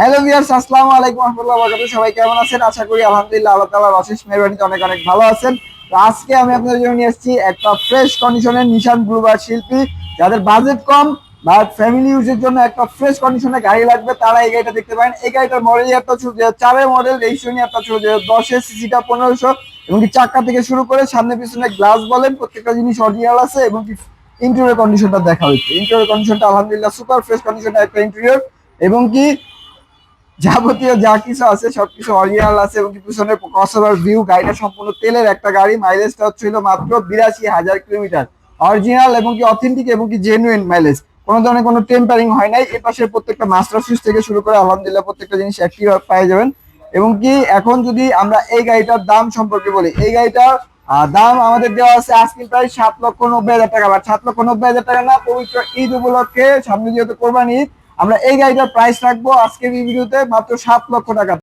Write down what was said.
Hello viewers আসসালামু আলাইকুম রহমতুল্লাহ বরকাতুহু। সবাই কেমন আছেন? আশা করি আলহামদুলিল্লাহ আল্লাহ তাআলার অশেষ মেহরবানিতে অনেক অনেক ভালো আছেন। তো আজকে আমি আপনাদের জন্য নিয়ে এসেছি একটা ফ্রেশ কন্ডিশনের নিশান ব্লুবার শিল্পী যাদের বাজেট কম বা ফ্যামিলি ইউজের জন্য একটা ফ্রেশ কন্ডিশনের গাড়ি লাগবে, তারা এই গাড়িটা দেখতে পারেন। এই গাড়িটার মডেল একটা ছিল যে চারের মডেল রেজিস্ট্রেশন একটা ছিল যে দশের সিসিটা পনেরোশো। এবং কি চাক্কা থেকে শুরু করে সামনে পিছনে গ্লাস বলেন, প্রত্যেকটা জিনিস অরিজিনাল আছে এবং কি ইন্টেরিয়র কন্ডিশনটা দেখা হয়েছে। ইন্টেরিয়র কন্ডিশনটা আলহামদুলিল্লাহ সুপার ফ্রেশ কন্ডিশনের একটা ইন্টেরিয়র এবং কি যাবতীয় যা কিছু আছে, সবকিছু অরিজিনাল আছে এবং পিছনে ক্রসওভার ভিউ গাড়িটা সম্পূর্ণ তেলের একটা গাড়ি মাইলেজটা হচ্ছিল মাত্র বিরাশি হাজার কিলোমিটার। অরিজিনাল এবং কি অথেন্টিক এবং কি জেনুইন মাইলেজ কোনো ধরনের কোনো টেম্পারিং হয় নাই। এ পাশের প্রত্যেকটা মাস্টার সুইচ থেকে শুরু করে আলহামদুলিল্লাহ প্রত্যেকটা জিনিস একই পেয়ে যাবেন। এবং কি এখন যদি আমরা এই গাড়িটার দাম সম্পর্কে বলি, এই গাড়িটার দাম আমাদের দেওয়া আছে আজকে প্রায় সাত লক্ষ নব্বই হাজার টাকা। বা সাত লক্ষ নব্বই হাজার টাকা না, পবিত্র ঈদ উপলক্ষে সামনে যেহেতু কোরবানি ঈদ আমরা এই গাড়িটার প্রাইস রাখব আজকের এই ভিডিওতে মাত্র সাত লক্ষ টাকা।